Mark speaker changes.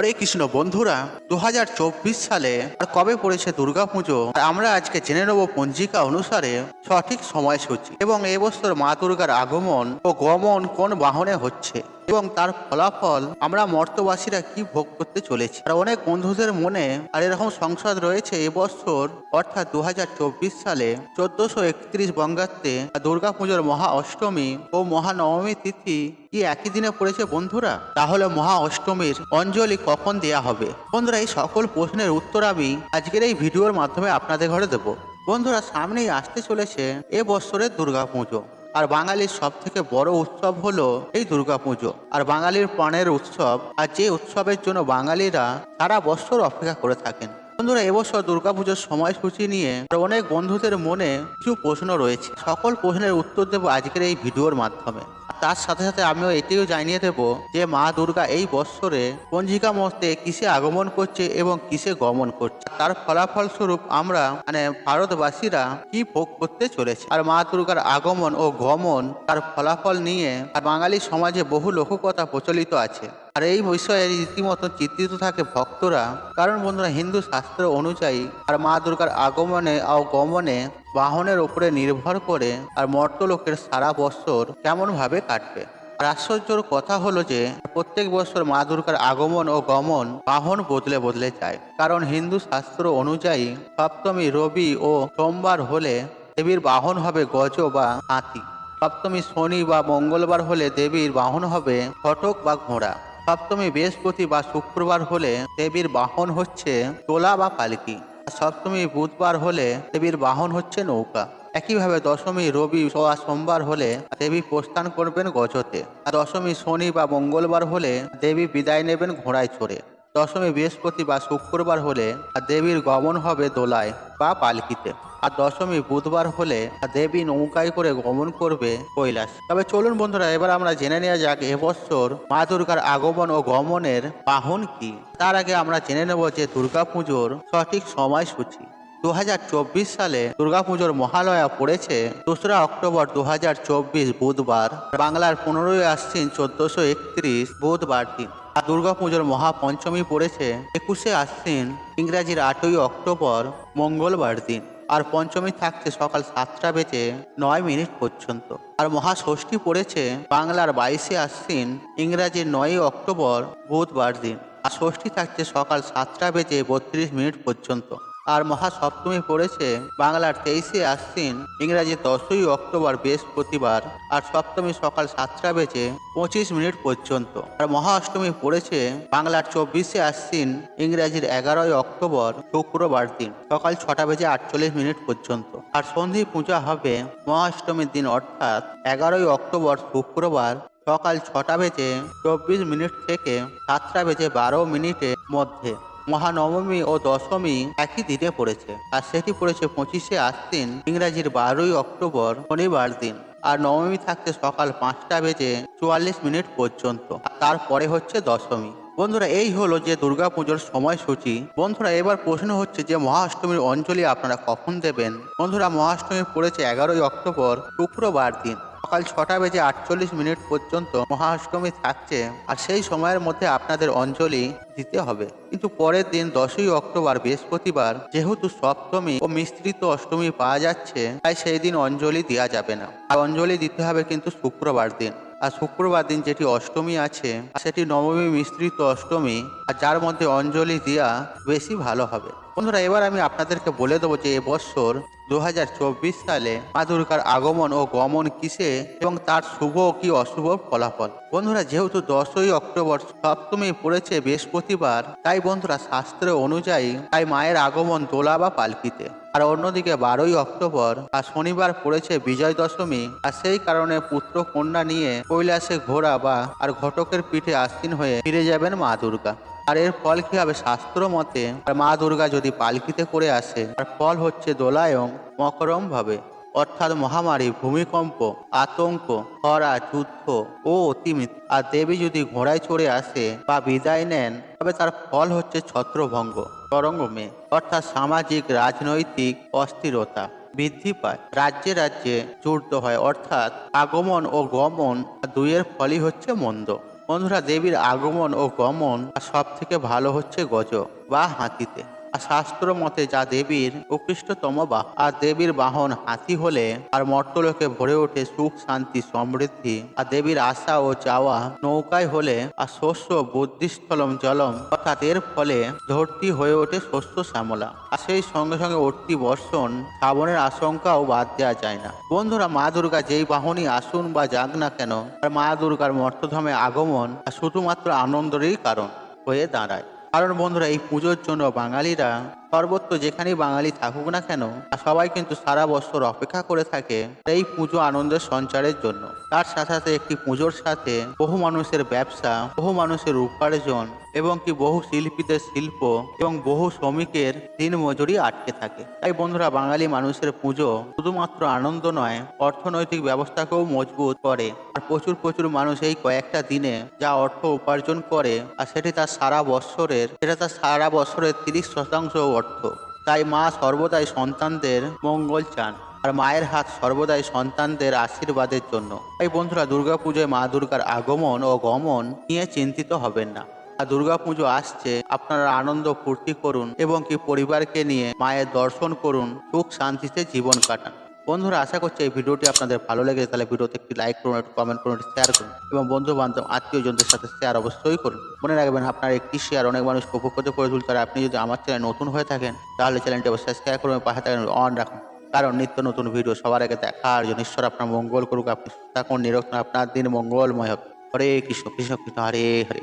Speaker 1: হরে কৃষ্ণ বন্ধুরা দু হাজার চব্বিশ সালে আর কবে পড়েছে দুর্গাপুজো? পুজো আমরা আজকে জেনে নেব পঞ্জিকা অনুসারে সঠিক সময়সূচি এবং এবছর মা দুর্গার আগমন ও গমন কোন বাহনে হচ্ছে। এবং তার ফলাফল আমরা মর্তবাসীরা কি ভোগ করতে চলেছি। আর অনেক বন্ধুদের মনে আর এরকম সংসদ রয়েছে এবছর, অর্থাৎ দু হাজার চব্বিশ সালে চোদ্দশো একত্রিশ বঙ্গাব্দে দুর্গাপুজোর মহা অষ্টমী ও মহানবমী তিথি কি একই দিনে পড়েছে বন্ধুরা? তাহলে মহা অষ্টমীর অঞ্জলি কখন দেয়া হবে? বন্ধুরা, এই সকল প্রশ্নের উত্তর আমি আজকের এই ভিডিওর মাধ্যমে আপনাদের ঘরে দেব। বন্ধুরা, সামনেই আসতে চলেছে এ বছরের দুর্গাপুজো। আর বাঙালির সব থেকে বড় উৎসব হলো এই দুর্গাপুজো। আর বাঙালির প্রাণের উৎসব আর যে উৎসবের জন্য বাঙালিরা সারা বছর অপেক্ষা করে থাকেন। বন্ধুরা, এবছর দুর্গাপুজোর সময়সূচি নিয়ে আর অনেক বন্ধুদের মনে কিছু প্রশ্ন রয়েছে। সকল প্রশ্নের উত্তর দেব আজকের এই ভিডিওর মাধ্যমে। তার সাথে সাথে আমিও এটিও জানিয়ে দেব যে মা দুর্গা এই বৎসরে পঞ্জিকা মতে কিসে আগমন করছে এবং কিসে গমন করছে। তার ফলাফল স্বরূপ আমরা মানে ভারতবাসীরা কি ভোগ করতে চলেছে। আর মা দুর্গার আগমন ও গমন তার ফলাফল নিয়ে আর বাঙালি সমাজে বহু লোককথা প্রচলিত আছে। আর এই বিষয়ে রীতিমতো চিত্রিত থাকে ভক্তরা। কারণ বন্ধুরা, হিন্দু শাস্ত্র অনুযায়ী আর মা দুর্গার আগমনে ও গমনে বাহনের উপরে নির্ভর করে আর মর্তলোকের সারা বছর কেমন ভাবে কাটবে। আর আশ্চর্যর কথা হলো যে, প্রত্যেক বছর মা দুর্গার আগমন ও গমন বাহন বদলে বদলে যায়। কারণ হিন্দু শাস্ত্র অনুযায়ী সপ্তমী, রবি ও সোমবার হলে দেবীর বাহন হবে গজ বা হাতি। সপ্তমী শনি বা মঙ্গলবার হলে দেবীর বাহন হবে ফটক বা ঘোড়া। সপ্তমী বৃহস্পতি বা শুক্রবার হলে দেবীর বাহন হচ্ছে তোলা বা পালকি সপ্তমী বুধবার হলে দেবীর বাহন হচ্ছে নৌকা। একইভাবে দশমী, রবি, সোয়া, সোমবার হলে দেবী প্রস্থান করবেন গজতে। দশমী, শনি বা মঙ্গলবার হলে দেবী বিদায় নেবেন ঘোড়ায় চড়ে। দশমী, বৃহস্পতি বা শুক্রবার হলে দেবীর গমন হবে দোলায় বা পালকিতে। আর দশমী বুধবার হলে দেবী নৌকায় করে গমন করবে কৈলাস। তবে চলুন বন্ধুরা, এবার আমরা জেনে নেওয়া যাক এবছর মা দুর্গার আগমন ও গমনের বাহন কি। তার আগে আমরা জেনে নেব যে দুর্গাপুজোর সঠিক সময়সূচি। দু হাজার চব্বিশ সালে দুর্গাপুজোর মহালয়া পড়েছে দোসরা অক্টোবর দু হাজার চব্বিশ বুধবার, বাংলার পনেরোই আশ্বিন চোদ্দশো একত্রিশ বুধবার দিন। আর দুর্গাপুজোর মহাপঞ্চমী পড়েছে একুশে আশ্বিন ইংরাজির আটই অক্টোবর মঙ্গলবার দিন। আর পঞ্চমী থাকছে সকাল সাতটা বেজে নয় মিনিট পর্যন্ত। আর মহাষষ্ঠী পড়েছে বাংলার বাইশে আশ্বিন ইংরাজির নয়ই অক্টোবর, বুধবার দিন। আর ষষ্ঠী থাকছে সকাল সাতটা বেজে বত্রিশ মিনিট পর্যন্ত। আর মহাসপ্তমী পড়েছে বাংলার তেইশে আশ্বিন, ইংরাজি দশই অক্টোবর বৃহস্পতিবার, আর সপ্তমী সকাল সাতটা বেজে পঁচিশ মিনিট পর্যন্ত। আর মহা অষ্টমী পড়েছে বাংলার চব্বিশে আশ্বিন, ইংরাজির এগারোই অক্টোবর, শুক্রবার দিন, সকাল ছটা বেজে আটচল্লিশ মিনিট পর্যন্ত। আর সন্ধি পূজা হবে মহাষ্টমীর দিন, অর্থাৎ এগারোই অক্টোবর, শুক্রবার, সকাল ছটা বেজে চব্বিশ মিনিট থেকে সাতটা বেজে বারো মিনিটের মধ্যে। মহানবমী ও দশমী একই দিনে পড়েছে। আর সেটি পড়েছে পঁচিশে আশ্বিন, ইংরাজির বারোই অক্টোবর, শনিবার দিন। আর নবমী থাকছে সকাল পাঁচটা বেজে চুয়াল্লিশ মিনিট পর্যন্ত। তারপরে হচ্ছে দশমী। বন্ধুরা, এই হলো যে দুর্গাপুজোর সময়সূচি। বন্ধুরা, এবার প্রশ্ন হচ্ছে যে মহাষ্টমীর অঞ্জলি আপনারা কখন দেবেন? বন্ধুরা, মহাষ্টমী পড়েছে এগারোই অক্টোবর, শুক্রবার দিন। সকাল ছটা বেজে আটচল্লিশ মিনিট পর্যন্ত মহাষ্টমী থাকছে আর সেই সময়ের মধ্যে আপনাদের অঞ্জলি দিতে হবে। কিন্তু পরের দিন দশই অক্টোবর, বৃহস্পতিবার যেহেতু সপ্তমী ও মিশ্রিত অষ্টমী পাওয়া যাচ্ছে, তাই সেই দিন অঞ্জলি দেওয়া যাবে না। আর অঞ্জলি দিতে হবে কিন্তু শুক্রবার দিন। আর শুক্রবার দিন যেটি অষ্টমী আছে, সেটি নবমী, মিশ্রিত অষ্টমী, আর যার মধ্যে অঞ্জলি দেওয়া বেশি ভালো হবে। বন্ধুরা, এবার আমি আপনাদেরকে বলে দেবো যে এবছর দু হাজার চব্বিশ সালে মা দুর্গার আগমন ও গমন কিসে এবং তার শুভ কি অশুভ ফলাফল। বন্ধুরা, যেহেতু দশই অক্টোবর সপ্তমী পড়েছে বৃহস্পতিবার, তাই বন্ধুরা শাস্ত্র অনুযায়ী তাই মায়ের আগমন দোলা বা পালকিতে। আর অন্যদিকে বারোই অক্টোবর আর শনিবার পড়েছে বিজয় দশমী আর সেই কারণে পুত্র কন্যা নিয়ে কৈলাসে ঘোরা বা আর ঘটকের পিঠে আসীন হয়ে ফিরে যাবেন মা দুর্গা। আর এর ফল কি হবে? শাস্ত্র মতে মা দুর্গা যদি পালকিতে করে আসে আর ফল হচ্ছে দোলায়ং মকরম ভাবে অর্থাৎ মহামারী, ভূমিকম্প, আতঙ্ক, খরা, যুদ্ধ ও অতিমিত আর দেবী যদি ঘোড়ায় চড়ে আসে বা বিদায় নেন, তবে তার ফল হচ্ছে ছত্রভঙ্গ, তরঙ্গমে। অর্থাৎ সামাজিক, রাজনৈতিক অস্থিরতা বৃদ্ধি পায়। রাজ্যে রাজ্যে চূর্ত হয়, অর্থাৎ আগমন ও গমন দুইয়ের ফলই হচ্ছে মন্দ। বন্ধুরা দেবীর আগমন ও গমন সব থেকে ভালো হচ্ছে গজ বা হাতিতে। শাস্ত্র মতে যা দেবীর উৎকৃষ্টতম বাহ আর দেবীর বাহন হাতি হলে আর মর্তলোকে ভরে ওঠে সুখ, শান্তি, সমৃদ্ধি। আর দেবীর আশা ও চাওয়া নৌকায় হলে আর শস্য, বুদ্ধিস্থলম, জলম অর্থাৎ এর ফলে ধরতি হয়ে ওঠে শস্য শ্যামলা। আর সেই সঙ্গে সঙ্গে অর্তি বর্ষণ শ্রাবণের আশঙ্কাও বাদ দেওয়া যায় না। বন্ধুরা, মা দুর্গা যেই বাহনই আসুন বা যাক না কেন, আর মা দুর্গার মর্তধামে আগমন শুধুমাত্র আনন্দেরই কারণ হয়ে দাঁড়ায়। কারণ বন্ধুরা এই পুজোর জন্য বাঙালিরা সর্বত্র যেখানেই বাঙালি থাকুক না কেন সবাই কিন্তু সারা বছর অপেক্ষা করে থাকে এই পুজো আনন্দের সঞ্চারের জন্য। তার সাথে সাথে একটি পুজোর সাথে বহু মানুষের ব্যবসা, বহু মানুষের উপার্জন এবং কি বহু শিল্পীদের শিল্প এবং বহু শ্রমিকের দিন মজুরি আটকে থাকে। তাই বন্ধুরা, বাঙালি মানুষের পুজো শুধুমাত্র আনন্দ নয়, অর্থনৈতিক ব্যবস্থাকেও মজবুত করে। আর প্রচুর প্রচুর মানুষ এই কয়েকটা দিনে যা অর্থ উপার্জন করে, আর সেটি তার সারা বছরের, সেটা তার সারা বছরের তিরিশ শতাংশ অর্থ তাই মা সর্বদাই সন্তানদের মঙ্গল চান আর মায়ের হাত সর্বদাই সন্তানদের আশীর্বাদের জন্য। এই বন্ধুরা, দুর্গাপুজোয় মা দুর্গার আগমন ও গমন নিয়ে চিন্তিত হবেন না। আর দুর্গাপুজো আসছে, আপনারা আনন্দ ফুর্তি করুন এবং কি পরিবারকে নিয়ে মায়ের দর্শন করুন, সুখ শান্তিতে জীবন কাটান। বন্ধুরা, আশা করছি এই ভিডিওটি আপনাদের ভালো লেগেছে। তাহলে ভিডিওতে একটি লাইক করুন, একটু কমেন্ট করুন, একটু শেয়ার করুন এবং বন্ধু বান্ধব আত্মীয়জনদের সাথে শেয়ার অবশ্যই করুন। মনে রাখবেন, আপনার একটি শেয়ার অনেক মানুষ উপকৃত করে তুলতে আর আপনি যদি আমার চ্যানেল নতুন হয়ে থাকেন, তাহলে চ্যানেলটি অবশ্যই শেয়ার করুন পাশে থাকেন অন রাখুন। কারণ নিত্য নতুন ভিডিও সবার আগে দেখার জন্য ঈশ্বর আপনার মঙ্গল করুক, আপনি থাকুন নিরক্ষণ আপনার দিন মঙ্গলময় হোক। হরে কৃষ্ণ কৃষ্ণ কৃষ্ণ, হরে হরে।